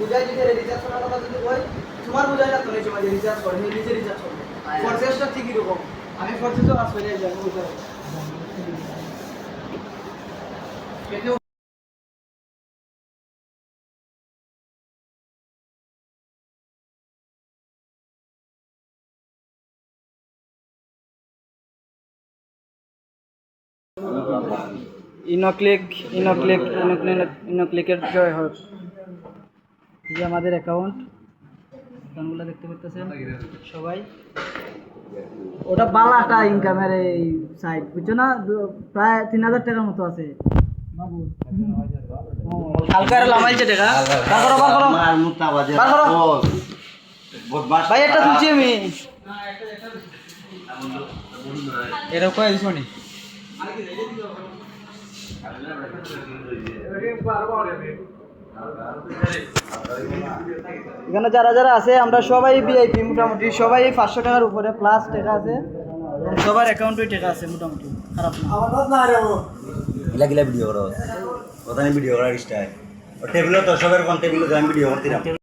বুঝাই দিতে রিচার্জ করার কথা যদি কই তোমার বুঝাই না তুমি রিচার্জ করে নিজে রিচার্জ করবে প্রসেসটা ঠিকই রকম। আমি প্রসেসও কাজ করে যাই বুঝতে ইনোক্লিক ইনোক্লিক ইনোক্লিক ইনোক্লিকের জয় হোক। এই যে আমাদের অ্যাকাউন্ট অ্যাকাউন্টগুলো দেখতে পাচ্ছেন সবাই। ওটা বালাটা ইনকামের এই সাইট বুঝছ না? প্রায় তিন হাজার টাকার মতো আছে। বাবু। হালকা আর লামাইছে টাকা। বার করো বার করো। আমার মুতা বাজে বার করো। ভাই একটা তুলছি আমি। এরকম এখানে যারা যারা আছে আমরা সবাই ভিআইপি মোটামুটি। সবাই পাঁচশো টাকার উপরে প্লাস টাকা আছে। সবার অ্যাকাউন্টে টাকা আছে মোটামুটি। খারাপ না। গিলা গিলা ভিডিও করো। কথা ভিডিও করার ইচ্ছা ও টেবিল তো সবের কোন টেবিল আমি ভিডিও করতে আমার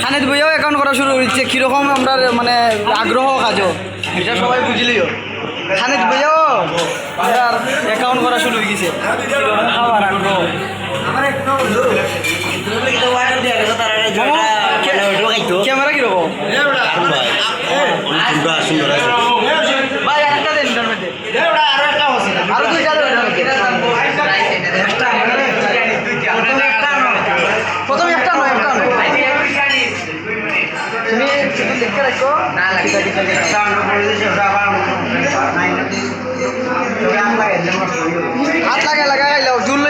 খানিত বইয়াও অ্যাকাউন্ট করা শুরু হয়েছে কীরকম আমরা মানে আগ্রহ কাজও এটা সবাই বুঝলিও খানিত বইয়াও আমরা অ্যাকাউন্ট করা শুরু হয়ে গেছে খাওয়ার আগ্রহ ক্যামেরা কীরকম সুন্দর हाथ लगा लगाया झूल